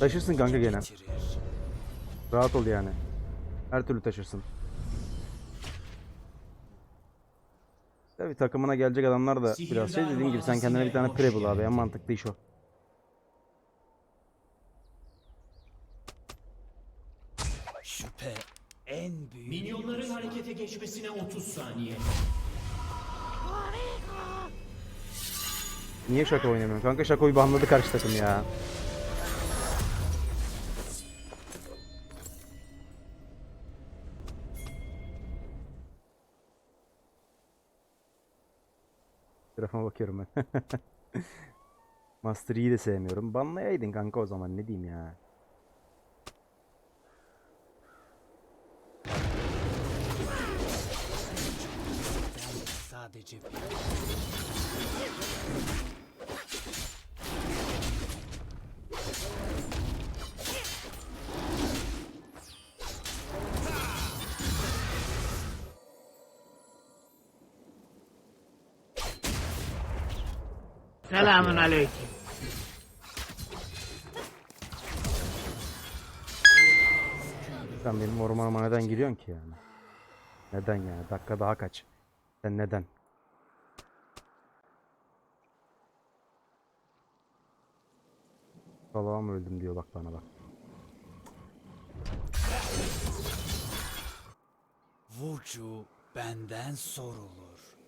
Taşırsın kanka gene. Rahat ol yani. Her türlü taşırsın. Tabii takımına gelecek adamlar da biraz şey dediğim gibi sen kendine bir tane pre bul abi en mantıklı iş o. Şüphe en büyük. Minyonların harekete geçmesine 30 saniye. Niye şaka oynamıyorsun? Kanka şakoyu banladı karşı takım ya. Telefona bakıyorum ben. Master Yi'yi de sevmiyorum. Banlayaydın kanka o zaman ne diyeyim ya. Sadece bir. Selamun aleyküm. Sen benim ormanıma neden giriyorsun ki yani? Neden yani? Dakika daha kaç? Sen neden? Salağa mı öldüm diyor bak bana bak. Vucu benden sorulur.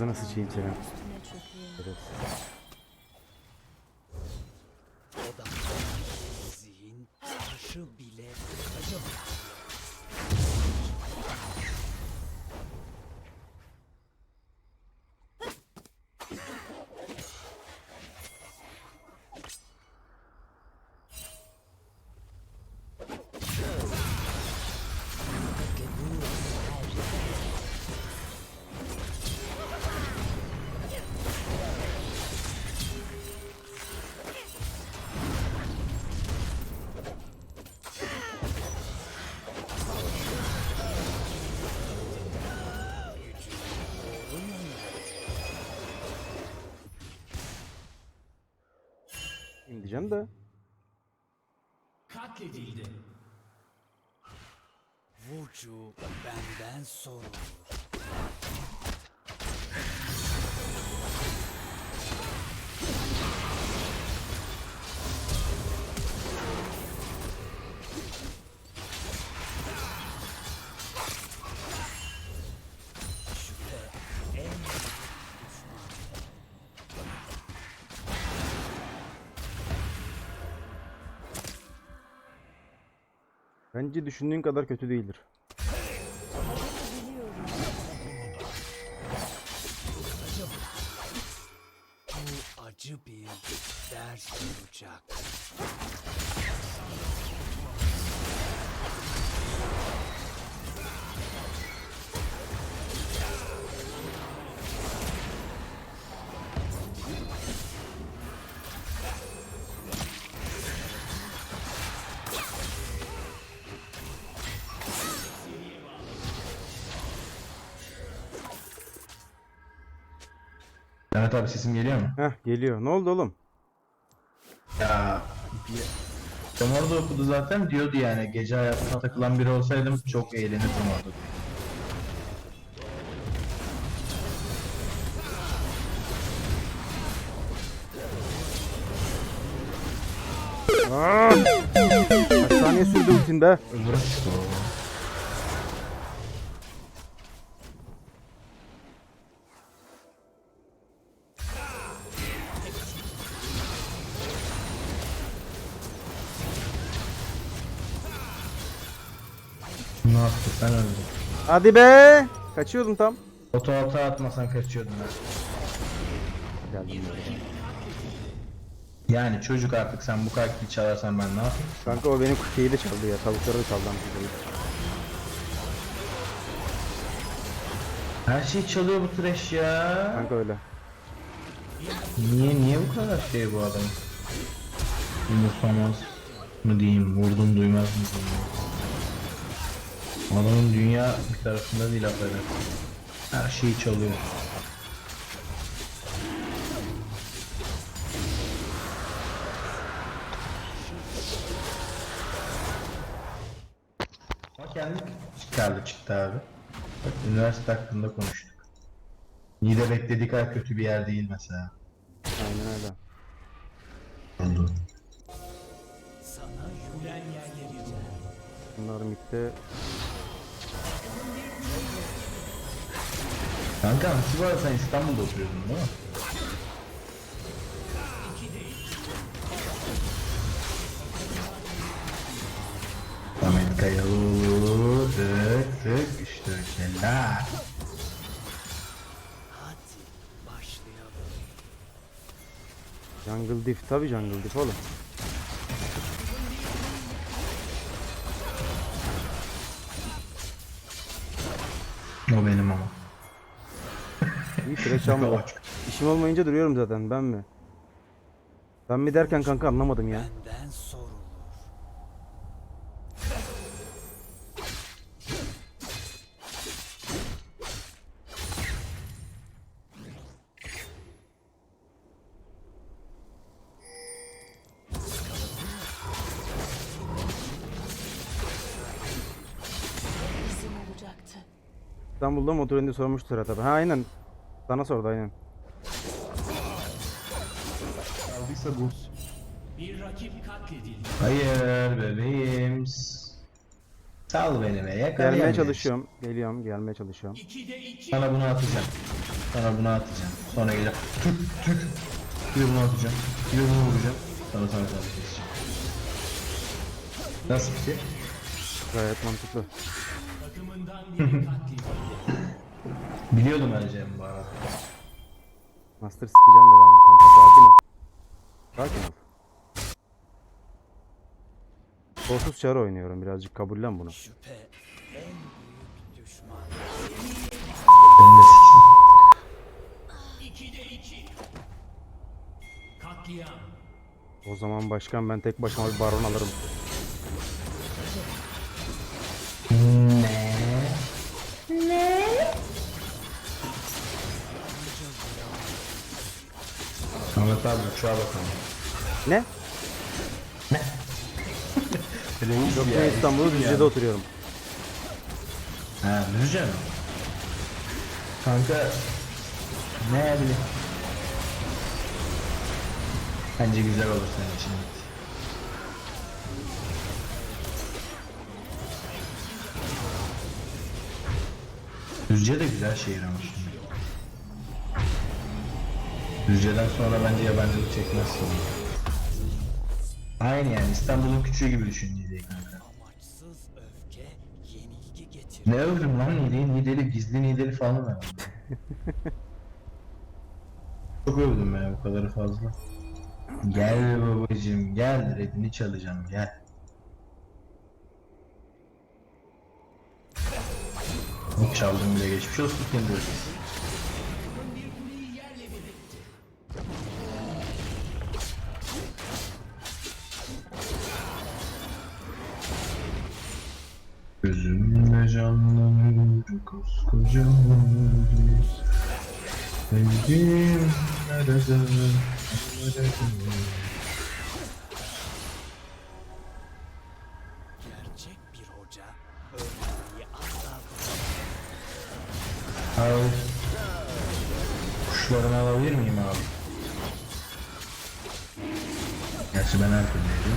Ağzına sıçayım senin. Evet. Kim diyeceğim de. katledildi. Vucu benden sorulur. Bence düşündüğün kadar kötü değildir. Acı bir ders olacak. Mehmet abi sesim geliyor mu? Heh geliyor. Ne oldu oğlum? Ya Cem orada okudu zaten diyordu yani gece hayatına takılan biri olsaydım çok eğlenirdim orada. Aa! Kaç saniye sürdü ultin be? Bırak işte o. Hadi be. Kaçıyordum tam. Oto atmasan kaçıyordun ben. Yani çocuk artık sen bu kadar kill çalarsan ben ne yapayım? Kanka o benim kukiyi de çaldı ya. Tavukları da çaldı. Her şey çalıyor bu trash ya. Kanka öyle. Niye niye bu kadar şey bu adam? Umursamaz mı diyeyim, vurdum duymaz mı diyeyim. Adamın dünya bir tarafında değil affedersin. Her şeyi çalıyor. Ama kendi çıkardı çıktı abi. Bak üniversite hakkında konuştuk. Niğde beklediği kadar kötü bir yer değil mesela. Aynen öyle. Oldu. Bunlar midde Kanka bu arada sen İstanbul'da oturuyordun değil mi? Samet Kayalı tık tık işte şeyler. Jungle Diff tabi Jungle Diff oğlum. O benim ama. İyi trash alma. İşim olmayınca duruyorum zaten ben mi? Ben mi derken kanka anlamadım ya. Benden İstanbul'da motor indi sormuştur hatta. Ha aynen. Sana sordu aynen. Kaldıysa bu. Bir rakip katledildi. Hayır bebeğim. Sal beni be yakalayamıyorsun. Gelmeye çalışıyorum. Geliyorum gelmeye çalışıyorum. 2'de 2. Sana bunu atacağım. Sana bunu atacağım. Sonra geleceğim. Tüt tüt. Bir de bunu atacağım. Bir de bunu vuracağım. Sonra sana sana keseceğim. Nasıl fikir? Gayet mantıklı. Biliyordum öleceğimi bu arada. Master sikeceğim belamı kanka sakin ol. Sakin ol. Kolsuz çar oynuyorum birazcık kabullen bunu. Şüphe en büyük düşman. Ben de siksin. 2'de 2. Katliam. O zaman başkan ben tek başıma bir baron alırım. Ne? Abi uçağa bakalım. Ne? Reis Yok ya, ben İstanbul'da Düzce'de oturuyorum. Ha Düzce mi? Kanka ne bileyim. Bence güzel olur senin için. Düzce de güzel şehir ama. Düzce'den sonra bence yabancılık çekmezsin. Aynı yani İstanbul'un küçüğü gibi düşün Niğde'yi kanka. Ne övdüm lan Niğde'yi? Niğdeli, gizli Niğdeli falan ben. Çok övdüm ya bu kadarı fazla. Gel babacım gel redini çalacağım gel. Çaldım bile geçmiş olsun kendi canlanır koskoca yüz. Sevdiğim nerede? Nerede? Gerçek bir hoca öğrenmeyi asla Al. Kuşlarını alabilir miyim abi? Gerçi ben her türlü?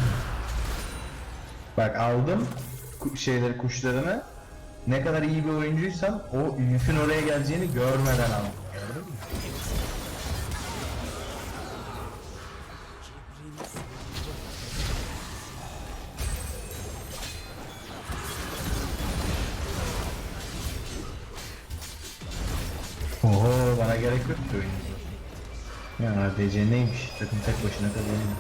Bak aldım şeyleri kuşlarını ne kadar iyi bir oyuncuysam o yükün oraya geleceğini görmeden aldım. Oho bana gerek yok ki oyuncu. Ya DC neymiş takım tek başına kazanıyor.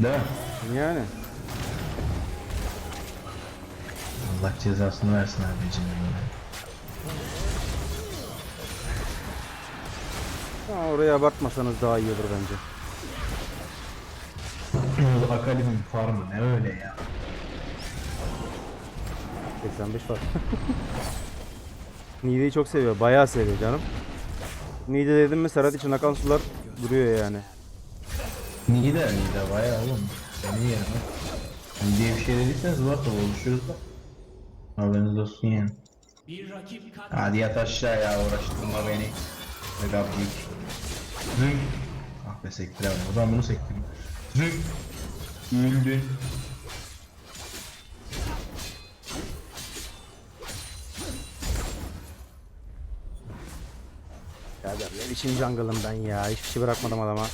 Değil mi? Yani. Allah cezasını versin ADC'nin. Ha, oraya abartmasanız daha iyi olur bence. Akali'nin farmı ne öyle ya? 85 var. Nide'yi çok seviyor. Bayağı seviyor canım. Nide dedim mi Serhat için akan sular duruyor yani. Niye de Nida bayağı oğlum. Seni yerim. Niye bir şey dediyseniz var da oluşuruz da. Haberiniz olsun yani. Bir rakip katledildi. Hadi yat aşağı ya uğraştırma beni. Megablik. Zünk. Ah be sektiremedim. O zaman bunu sektireyim. Zünk. Öldün. Ya ne biçim jungle'ım ben ya. Hiçbir şey bırakmadım adama.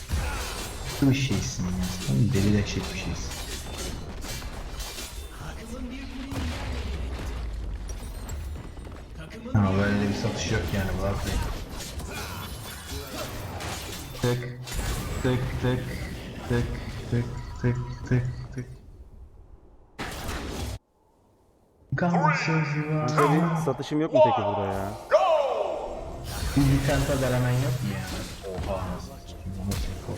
Bir şeysin ya. Sen deli dehşet bir şeysin. Satış yok yani bu abi. Tık tık tık tık tık tık tık tık. Gamsız var. Böyle bir satışım yok mu peki burada ya? Bir tane denemen yok mu yani? Oha kol?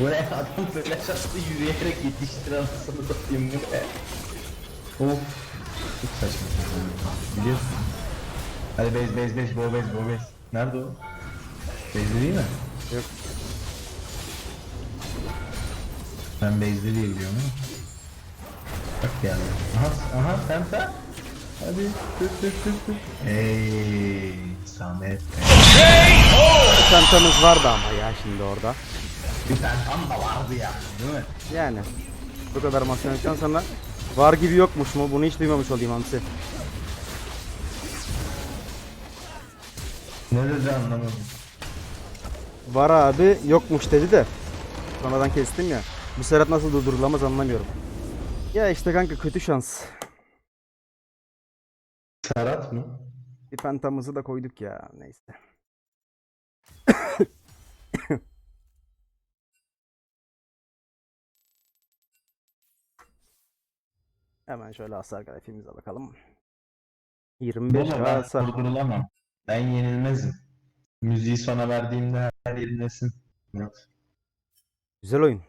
Buraya adam flash attı yürüyerek yetiştir anasını satayım bu ne? Of. Çok saçma sapan. Biliyorsun. Hadi bez bez bez bo bez bo bez. Nerede o? Bezde değil mi? Yok. Ben bezde diye biliyorum ama. Bak geldi. Aha aha sen. Hadi tık tık tık tık. Ey Samet. Çantamız vardı ama ya şimdi orada. Bir tane tam da vardı ya değil mi? Yani. Bu kadar masyanetten sonra var gibi yokmuş mu? Bunu hiç duymamış olayım hamsi. Ne dedi anlamadım. Var abi yokmuş dedi de. Sonradan kestim ya. Bu Serhat nasıl durdurulamaz anlamıyorum. Ya işte kanka kötü şans. Serhat mı? Bir pentamızı da koyduk ya neyse. Hemen şöyle hasar grafiğimize bakalım. 25 Baba ben hasar. durdurulamam. Ben yenilmezim. Müziği sana verdiğimde her yerindesin. Güzel oyun.